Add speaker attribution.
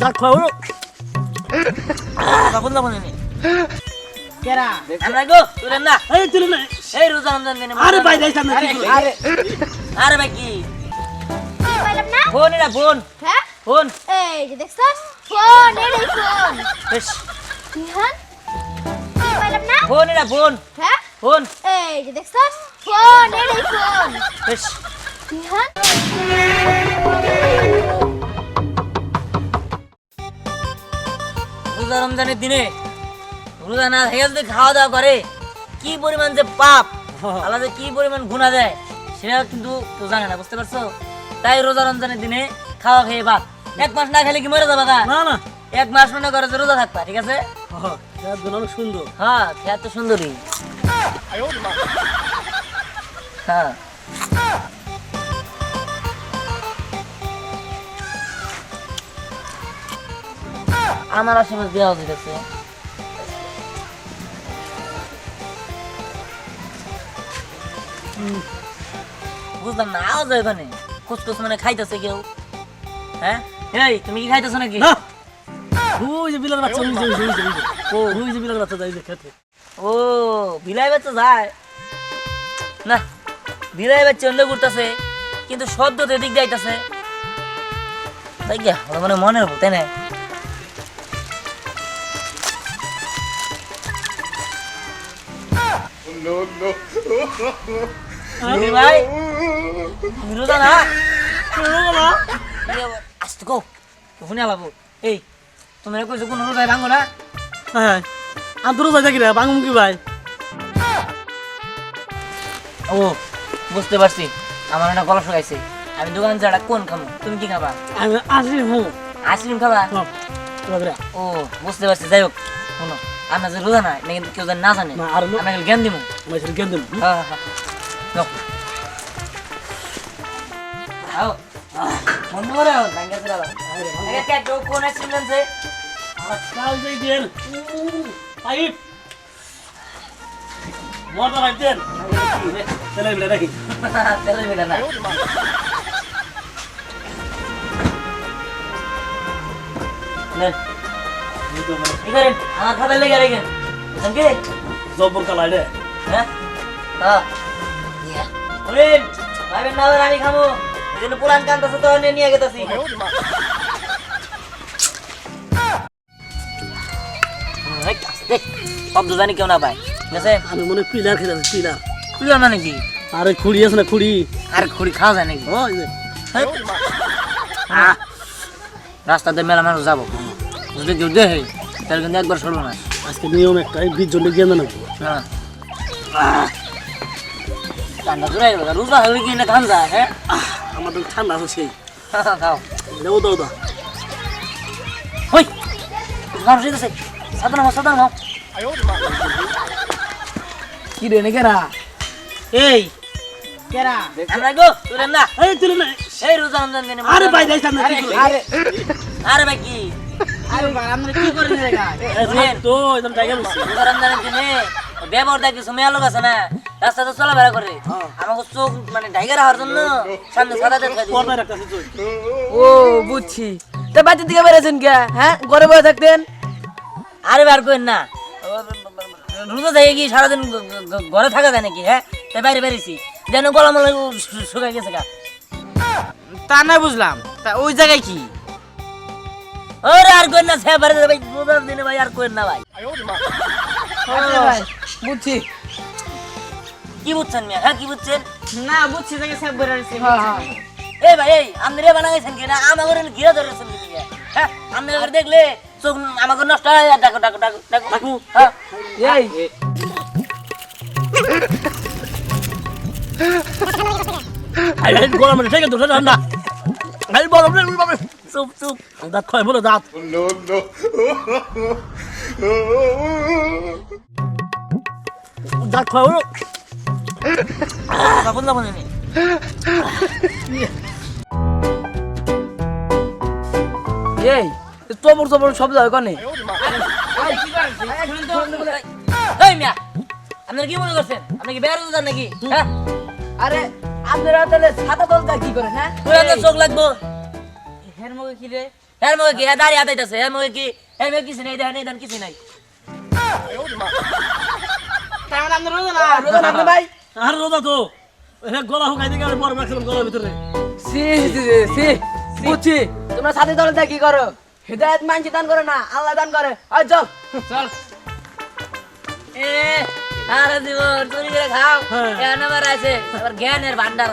Speaker 1: দাঁত খাওয়া
Speaker 2: কখন যাব নি
Speaker 1: কেরা
Speaker 2: আমরা গো তুলেন না
Speaker 1: এই তুলে না
Speaker 2: এই রোজা রমজান দিনে
Speaker 1: আরে ভাই যাইতাম না কি করে?
Speaker 2: আরে আরে ভাই কি
Speaker 3: কি
Speaker 2: ফোন এটা ফোন
Speaker 3: হ্যাঁ
Speaker 2: ফোন
Speaker 3: এই যে দেখছ ফোন এটাই ফোন
Speaker 2: বেশ
Speaker 3: কি পাইলাম না
Speaker 2: ফোন এটা ফোন
Speaker 3: হ্যাঁ
Speaker 2: ফোন
Speaker 3: এই যে দেখছ ফোন এটাই ফোন
Speaker 2: বেশ
Speaker 3: বিহান
Speaker 2: রোজা রমজানের দিনে রোজা না থেকে যদি খাওয়া দাওয়া করে কি পরিমাণ যে পাপ আল্লাহ যে কি পরিমাণ গুণা দেয় সেটা কিন্তু তো জানে না বুঝতে পারছ? তাই রোজা রমজানের দিনে খাওয়া খেয়ে বাদ। এক মাস না খেলে কি মরে যাবা?
Speaker 1: না না।
Speaker 2: এক মাস মনে করে যে রোজা থাকবা ঠিক আছে?
Speaker 1: হ্যাঁ, খেয়ার অনেক সুন্দর।
Speaker 2: হ্যাঁ খেয়া তো সুন্দরী হ্যাঁ। আমার আশেপাশে দেওয়া উচিত আছে বুঝলাম না আওয়াজ হয় ওখানে। কুচকুচ মানে খাইতেছে কেউ। হ্যাঁ? এই তুমি কি খাইতেছো নাকি?
Speaker 1: ওই যে বিলার বাচ্চা ওই যে ওই যে, ওই যে, ওই যে। ও। ওই যে বিলার বাচ্চা যাই খেতে।
Speaker 2: ও বিলাই বাচ্চা যায়? না বিলাই বাচ্চা অন্য ঘুরতেছে কিন্তু শব্দ তো এদিক যাইতেছে তাই গিয়া ওরা মানে মনের তাই না বিলি ভাই তুমি রোজা না এই আবার, আস্তে কো শুনে বাবু এই তুমি কইছো কোন রোজায় ভাঙো না
Speaker 1: হ্যাঁ আন্তর যাই থাকি রে বাঙুম কি ভাই
Speaker 2: ও বুঝতে পারছি। আমার একটা গলা শুকাইছে। আমি দোকান ছাড়া কোন খাব তুমি কি খাবা?
Speaker 1: আমি আসি হো
Speaker 2: আইসক্রিম খাবা?
Speaker 1: সব
Speaker 2: ও বুঝতে পারছি। যাই হোক শোনো। আপনার যে রোজা নাই নাকি কেউ যেন না জানে
Speaker 1: না, লো-
Speaker 2: আপনাকে জ্ঞান দিব
Speaker 1: গেম দেব
Speaker 2: হ্যাঁ হ্যাঁ যাও। আও। বন্ধ করে আও, ভাঙ্গা চলে আও। আগে কে কেউ কোন আইসক্রিম জানছে?
Speaker 1: আর কাল দেন পাইপ মোটা পাইপ দেন চলে বিলে রাখি
Speaker 2: তেলের বেলা না। নেন, কি করেন? আমার খাবার লেগে রেখেন সঙ্গে
Speaker 1: জব্বর কালাই রে।
Speaker 2: হ্যাঁ? হ্যাঁ ভাবেন না আমি খাব এই জন্য পুরান কান্তাছে তো নিয়ে নিয়ে শব্দ জানি কেউ না পায়। ঠিক আছে?
Speaker 1: আমি মনে পিলার খেতে পিলার
Speaker 2: বুঝলো না নাকি
Speaker 1: আরে খুড়ি আছে না খুড়ি
Speaker 2: আর খড়ি খাওয়া যায় নাকি?
Speaker 1: ওই যে।
Speaker 2: রাস্তাতে মেলা মানুষ যাব। যদি কেউ দেখে তাহলে কিন্তু একবার সরবো না।
Speaker 1: আজকে নিয়ম একটা বিশ জনকে গেম না
Speaker 2: হ্যাঁ। ঠান্ডা জোড়াই গেল রোজা হয়ে কি না যায় হ্যাঁ?
Speaker 1: আমাদের ঠান্ডা আছে সেই।
Speaker 2: খাও।
Speaker 1: দেবো দাও দা।
Speaker 2: হই! মানুষ এসেছে সাধারণ হও সাধারণ হও
Speaker 4: কি রে নে কেরা? এই কেরা?
Speaker 2: আমরা গো তুলেন না।
Speaker 1: এই তুলে না।
Speaker 2: এই রোজা রমজান দিনে
Speaker 1: আরে ভাই যাইতাম না
Speaker 4: আরে
Speaker 2: আরে ভাই কি? লোক আছে না? রাস্তাতে চলাফেরা করে। আমাকে চোখ মানে ডাইগার হওয়ার জন্য সামনে সাদা দেখা দিয়েছে
Speaker 1: পর্দায় রাখতেছি তুই।
Speaker 4: ও বুঝছি। তা বাড়ির দিকে বেড়েছেন কে? হ্যাঁ? ঘরে বসে থাকতেন?
Speaker 2: আরে বার করেন না। রোজা থেকে কি সারাদিন ঘরে থাকা যায় নাকি হ্যাঁ? তাই বাইরে বেরিয়েছি। যেন গলা মলা শুকাই গেছে গা।
Speaker 4: তা না বুঝলাম। তা ওই জায়গায় কি?
Speaker 2: ওরে আর করেন না সে বাড়ি ভাই রোজার দিনে ভাই আর করেন না ভাই
Speaker 4: আচ্ছা ভাই বুঝছি
Speaker 2: কি বুঝছেন মিয়া হ্যাঁ কি বুঝছেন
Speaker 4: না বুঝছি জায়গা সব বেড়ে রয়েছে হ্যাঁ হ্যাঁ
Speaker 2: এই ভাই এই আপনি রে বানা গেছেন কি না আমাকে ঘিরে ধরেছেন কি হ্যাঁ আপনি আবার দেখলে চোখ আমাকে নষ্ট হয় আর ডাকো ডাকো ডাকো ডাকো। হ্যাঁ
Speaker 4: এই
Speaker 1: ঠান্ডা চুপ চুপ। দাঁত খাই বলো দাঁত। দাঁত খাই বলো।
Speaker 4: এই তোমর তোমর শব্দ হয় কনে।
Speaker 2: এই মিয়া আপনারা কি মনে করছেন? আপনি কি বের যান নাকি? হ্যাঁ?
Speaker 4: আরে আপনারা তাহলে ছাতা দলটা কি করেন হ্যাঁ?
Speaker 2: চোখ লাগবো। হের মুখে কি রে? হের মুখে কি দাঁড়িয়ে হের মুখে কি? হের মুখে কিছু নেই দেখেন এই দেন কিছু নাই।
Speaker 4: তাহলে আপনি রোজা না? রোজা না ভাই।
Speaker 1: আর রোজা তো? হে গলা হুকাই দিকে বড় রাখছিলাম গলার ভিতরে।
Speaker 4: সি সি সি বুঝছি। তোমরা সাথে দলে থেকে কি করো। হৃদয়ত মানছি দান করে না। আল্লাহ দান করে। আর চল।
Speaker 2: চল। এ সারা জীবন চুরি করে খাও।
Speaker 1: হ্যাঁ।
Speaker 2: এখন আছে। আবার জ্ঞানের ভান্ডার